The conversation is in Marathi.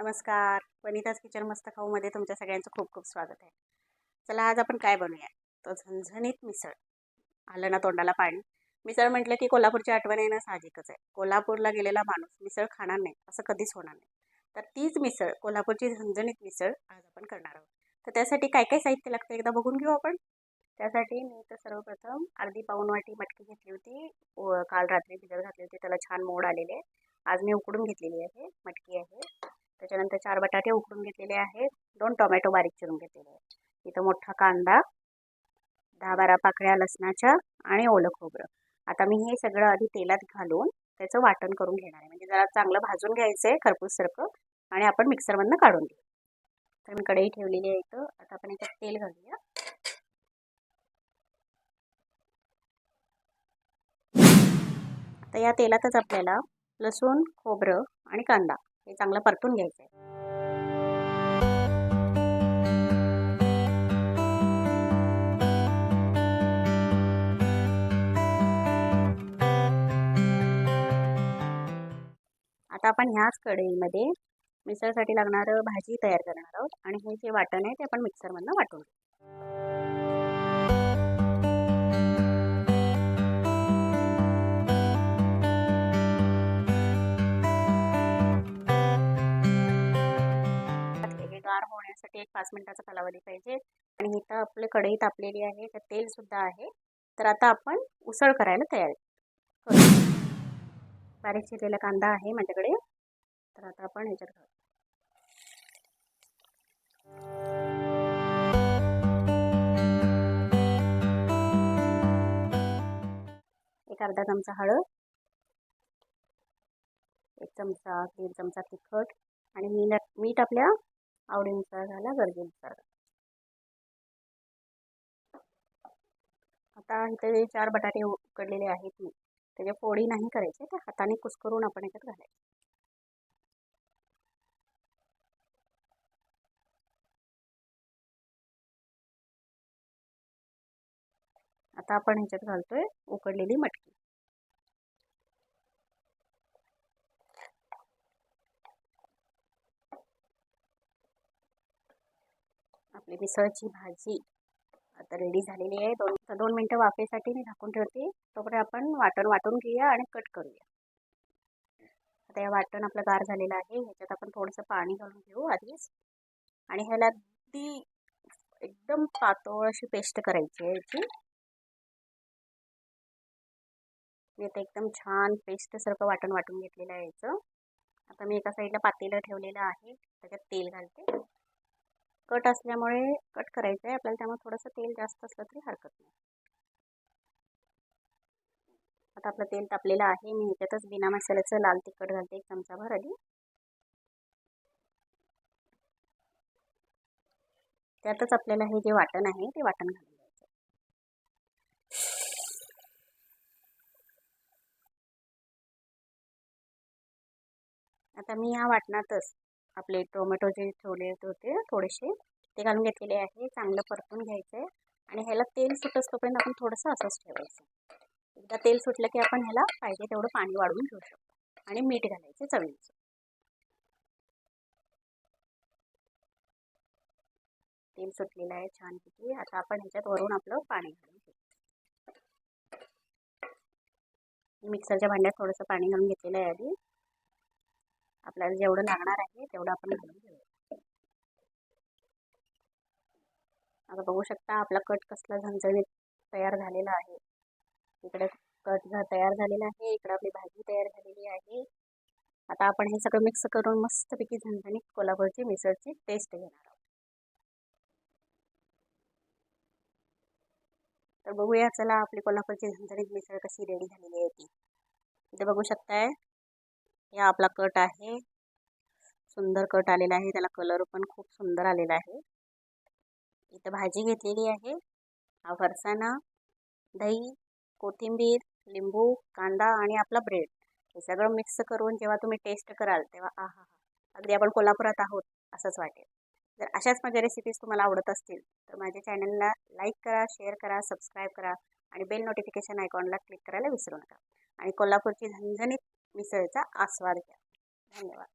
नमस्कार. वनिताज किचन मस्त खाऊमध्ये तुमच्या सगळ्यांचं खूप खूप स्वागत आहे. चला आज आपण काय बनवूया तो झणझणीत मिसळ. आलं ना तोंडाला पाणी. मिसळ म्हटलं की कोल्हापूरची आठवण येणं साहजिकच आहे. कोल्हापूरला गेलेला माणूस मिसळ खाणार नाही असं कधीच होणार नाही. तर तीच मिसळ कोल्हापूरची झणझणीत मिसळ आज आपण करणार आहोत. तर त्यासाठी काय काय साहित्य लागतं एकदा बघून घेऊ आपण? त्यासाठी मी तर सर्वप्रथम अर्धी पाऊण वाटी मटकी घेतली होती. व काल रात्री भिजत घातली होती. त्याला छान मोड आलेले. आज मी उकडून घेतलेली आहे. मटकी आहे. त्याच्यानंतर चार बटाटे उकडून घेतलेले आहेत. दोन टोमॅटो बारीक चिरून घेतलेले आहेत. इथं मोठा कांदा दहा बारा पाकळ्या लसणाच्या आणि ओलं खोबरं. आता मी हे सगळं आधी तेलात घालून त्याचं वाटण करून घेणार आहे. म्हणजे जरा चांगलं भाजून घ्यायचं आहे खरपूससारखं आणि आपण मिक्सरमधनं काढून घेऊ. तर मी कढई ठेवलेली आहे इथं. आता आपण याच्यात तेल घालूया. आता या तेलातच आपल्याला लसूण खोबरं आणि कांदा हे चांगलं परतून घ्यायचं आहे आता आपण ह्याच कढईमध्ये मिसळसाठी लागणारं भाजी तयार करणार आहोत. आणि हे जे वाटण आहे ते आपण मिक्सरमधनं वाटून घेऊ. होण्यासाठी एक पाच मिनिटाचा कालावधी पाहिजे. आणि इथं आपले कढई तापलेली आहे तर तेलसुद्धा आहे. तर आता आपण उसळ करायला तयार करू बारीक चिरलेला कांदा आहे माझ्याकडे. तर आता आपण ह्याच्यात घालू. एक अर्धा चमचा हळद. एक चमचा दीड चमचा तिखट. आणि मीठ मीठ आपल्या आवडीनुसार झाला गरजेनुसार आता इथे चार बटाटे उकडलेले आहेत मी त्याच्या फोडी नाही करायचे ते हाताने कुस्करून आपण याच्यात घालायचे. आता आपण ह्याच्यात घालतोय उकडलेली मटकी. आपली मिसळची भाजी. आता रेडी झालेली आहे. दोन दोन मिनटं वाफेसाठी मी झाकून ठेवते. तोपर्यंत आपण वाटण वाटून घेऊया आणि कट करूया. आता हे वाटण आपलं गार झालेलं आहे. ह्याच्यात आपण थोडंसं पाणी घालून घेऊ आधीच. आणि ह्याला अगदी एकदम पातळ अशी पेस्ट करायची आहे याची. मी आता एकदम छान पेस्टसारखं वाटण वाटून घेतलेलं आहे याचं. आता मी एका साईडला पातेलं ठेवलेलं आहे. त्याच्यात तेल घालते. कट असल्यामुळे कट करायचं आहे आपल्याला त्यामुळे थोडंसं तेल जास्त असलं तरी हरकत नाही. आता आपलं तेल तापलेलं आहे. मी ह्याच्यातच बिना मसाल्याचं लाल तिखट घालते. एक चमचाभर आधी. त्यातच आपल्याला हे जे वाटण आहे ते वाटण घालून द्यायचं आता मी या वाटणातच आपले टोमॅटो जे ठेवले होते थोडेसे ते घालून घेतलेले आहे. चांगलं परतून घ्यायचं आहे आणि ह्याला तेल सुटस तोपर्यंत आपण थोडंसं असंच ठेवायचं. एकदा तेल सुटलं की आपण ह्याला पाहिजे तेवढं पाणी वाढवून घेऊ शकतो. आणि मीठ घालायचं चवीचं तेल सुटलेलं आहे छानपैकी. आता आपण ह्याच्यात वरून आपलं पाणी घालून घेऊ. मिक्सरच्या भांड्यात थोडंसं पाणी घालून घेतलेलं आहे आधी. आपल्याला जेवढं लागणार आहे तेवढं आपण घालून आता बघू शकता आपला कट कसला झणझणीत तयार झालेला आहे. इकडे कट तयार झालेला आहे इकडे आपली भाजी तयार झालेली आहे. आता आपण हे सगळं मिक्स करून मस्तपैकी झणझणीत कोल्हापूरची मिसळची टेस्ट घेणार आहोत. तर बघूया चला आपली कोल्हापूरची झणझणीत मिसळ कशी रेडी झालेली आहे ती. इथे बघू शकताय हे आपला कट आहे. सुंदर कट आलेला आहे. त्याला कलर पण खूप सुंदर आलेला आहे. इथं भाजी घेतलेली आहे. हा फरसाणा दही कोथिंबीर लिंबू कांदा आणि आपला ब्रेड हे सगळं मिक्स करून जेव्हा तुम्ही टेस्ट कराल तेव्हा आहा हा अगदी आपण कोल्हापुरात आहोत असंच वाटेल. जर अशाच माझ्या रेसिपीज तुम्हाला आवडत असतील तर माझ्या चॅनलला लाईक करा शेअर करा सबस्क्राईब करा आणि बेल नोटिफिकेशन आयकॉनला क्लिक करायला विसरू नका. आणि कोल्हापूरची झणझणीत मिसळीचा आस्वाद घ्या. धन्यवाद.